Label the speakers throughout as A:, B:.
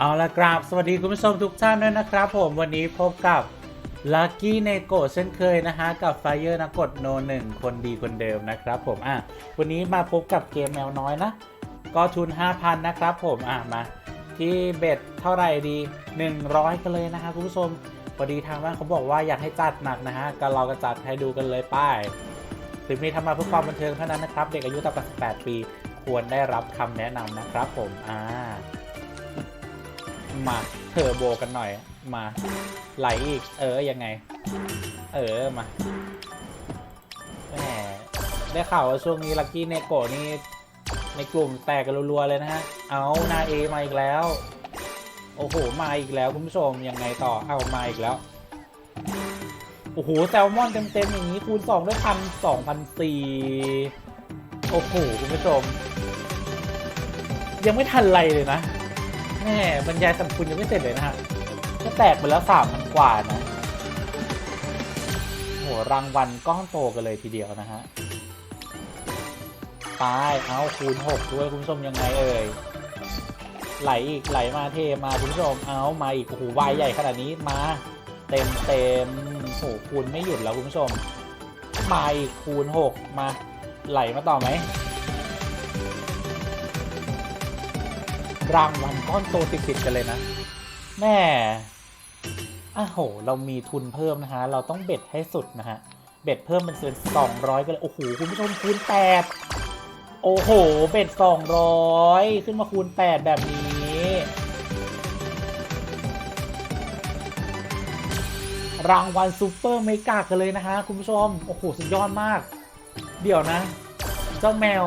A: เอาละกราบสวัสดีคุณผู้ชมทุกท่านด้วยนะครับ ผมวันนี้พบกับลัคกี้เนโกเช่นเคยนะฮะ กับไฟเ r อร์นักกดโนหนึ่งคนดีคนเดิมนะครับผมอะวันนี้มาพบกับเกมแมวน้อยนะ ก็ทุน 5,000 นะครับผมอะมา ที่เบ็ดเท่าไหร่ดี 100 กันเลยนะฮะคุณผู้ชมพอดีทางบ้านเขาบอกว่าอยากให้จัดหนักนะฮะก็เราก็จัดให้ดูกันเลยป้ายคลิปนี้ทำมาเพื่อความบันเทิงเท่านั้นนะครับ เด็กอายุต่ำกว่า18 ปี ควรได้รับคำแนะนำนะครับผมอ่า มาเทอร์โบกันหน่อย มาไหลอีก เออยังไง เออมาแหมได้ข่าวว่าช่วงนี้ลักกี้เนโกนี่ในกลุ่มแตกกันรัวๆเลยนะฮะ เอานาเอมาอีกแล้ว โอ้โห มาอีกแล้วคุณผู้ชมยังไงต่อ เอามาอีกแล้ว โอ้โหแซลมอนเต็มๆอย่างนี้คูณ2ด้วยพันสองพันสี่โอ้โหคุณผู้ชม ยังไม่ทันไรเลยนะ แม่บรรยายสรรพคุณยังไม่เสร็จเลยนะฮะก็แตกไปแล้วสามพันกว่านะโหรางวัลก้อนโตกันเลยทีเดียวนะฮะตายเอาคูณหกด้วยคุณผู้ชมยังไงเอ่ยไหลอีกไหลมาเทมาคุณผู้ชมเอามาอีกโอ้โหวายใหญ่ขนาดนี้มา เต็มเต็มโอ้โหคูณไม่หยุดแล้วคุณผู้ชมมาอีกคูณหกมาไหลมาต่อไหม รางวัลก้อนโตติดๆกันเลยนะแม่อ้าโห เรามีทุนเพิ่มนะฮะ เราต้องเบ็ดให้สุดนะฮะ เบ็ดเพิ่มเป็นเกินสองร้อยกันเลย โอ้โห คุณผู้ชมคูณแปดโอ้โห เบ็ดสองร้อยขึ้นมาคูณแปดแบบนี้ รางวัลซูเปอร์เมกากันเลยนะฮะ คุณผู้ชม โอ้โห สุดยอดมาก เดี๋ยวนะ เจ้าแมว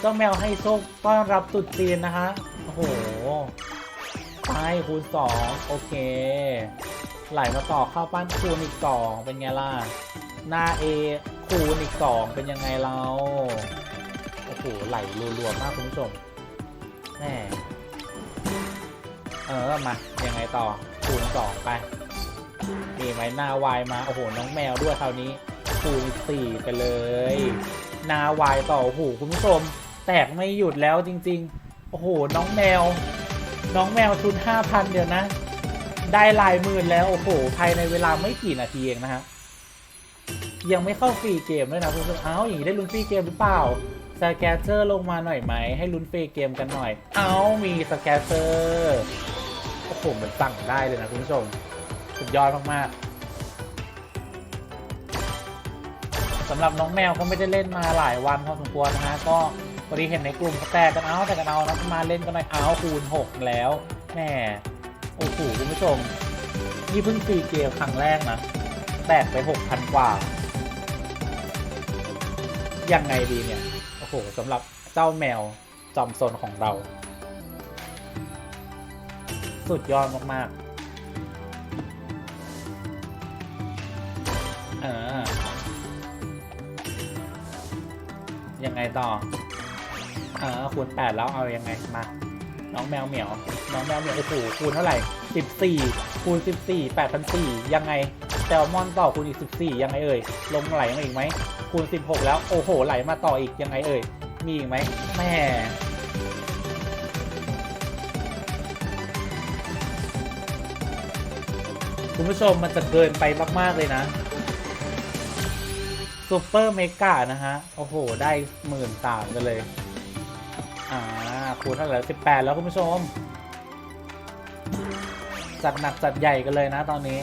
A: เจ้าแมวให้โชคต้อนรับตรุษจีนนะฮะ โอ้โหไปคูณสองโอเค ไหลมาต่อเข้าปั้นคูณอีกสองเป็นไงล่ะ หน้า A คูณอีกสองเป็นยังไงเรา โอ้โห ไหลรัวๆมากคุณผู้ชมแม่เออ มา ยังไงต่อคูณสองไปมีไหมหน้าวายมา โอ้โห น้องแมวด้วยคราวนี้คูณสี่ไปเลยนาวายต่อ โอ้โห คุณผู้ชม แตกไม่หยุดแล้วจริง ๆ โอ้โห น้องแมว น้องแมวทุนห้าพันเดียวนะ ได้ลายหมื่นแล้ว โอ้โห ภายในเวลาไม่กี่นาทีเองนะฮะ ยังไม่เข้าฟรีเกมด้วยนะคุณผู้ชมเอ้าอย่างนี้ได้ลุ้นฟรีเกมหรือเปล่าสแกตเจอร์ลงมาหน่อยไหม ให้ลุ้นฟรีเกมกันหน่อย เอ้ามีสแกตเจอร์โอ้โหมันสั่งได้เลยนะคุณผู้ชม สุดยอดมากๆสำหรับน้องแมวก็ไม่ได้เล่นมาหลายวันพอสมควรนะฮะก็ พอดีเห็นในกลุ่มเขาแตกกันเอาแต่กันเอานะมาเล่นกันหน่อยเอาคูณ6แล้วแหมโอ้โหคุณผู้ชม นี่เพิ่งฟรีเกมครั้งแรกนะ แตกไป6,000กว่า ยังไงดีเนี่ย โอ้โหสำหรับเจ้าแมวจอมโซนของเรา สุดยอดมากๆอ่ายังไงต่อ เออคูณแปดแล้วเอายังไงมา น้องแมวเหมียว น้องแมวเหมียวโอ้โหคูณเท่าไหร่สิบสี่คูณสิบสี่แปดพันสี่ยังไงแซลมอนต่อคูณอีกสิบสี่ยังไงเอ่ยลงไหลมาอีกไหมคูณสิบหกแล้วโอ้โหไหลมาต่ออีกยังไงเอ่ยมีอีกไหมแม่คุณผู้ชมมันจะเกินไปมาก ๆ เลยนะซูเปอร์เมกานะฮะ โอ้โห ได้หมื่นสามกันเลย อ่าคูณเท่าไหร่สิบแปดแล้วคุณผู้ชม จัดหนักจัดใหญ่กันเลยนะตอนนี้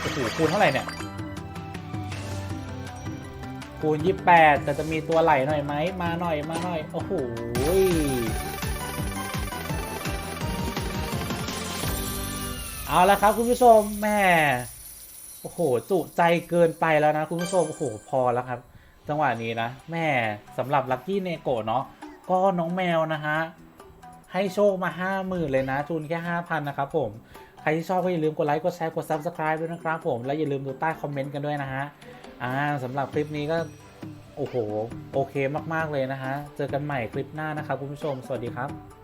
A: โอ้โหคูณเท่าไหร่เนี่ย คูณยี่แปดแต่จะมีตัวไหลหน่อยไหมมาหน่อยมาหน่อยโอ้โหเอาละครับคุณผู้ชมแม่โอ้โห จุใจเกินไปแล้วนะคุณผู้ชม โอ้โห พอแล้วครับ จังหวะนี้นะแม่สำหรับลัคกี้เนโกะเนาะก็น้องแมวนะฮะ ให้โชคมาห้าหมื่นเลยนะทุนแค่ห้าพันนะครับผม ใครที่ชอบก็อย่าลืมกดไลค์ กดแชร์ กด subscribe ด้วยนะครับผม และอย่าลืมดูใต้คอมเมนต์กันด้วยนะฮะ อ่าสำหรับคลิปนี้ก็ โอ้โห โอเคมาก ๆ เลยนะฮะ เจอกันใหม่คลิปหน้านะครับคุณผู้ชม สวัสดีครับ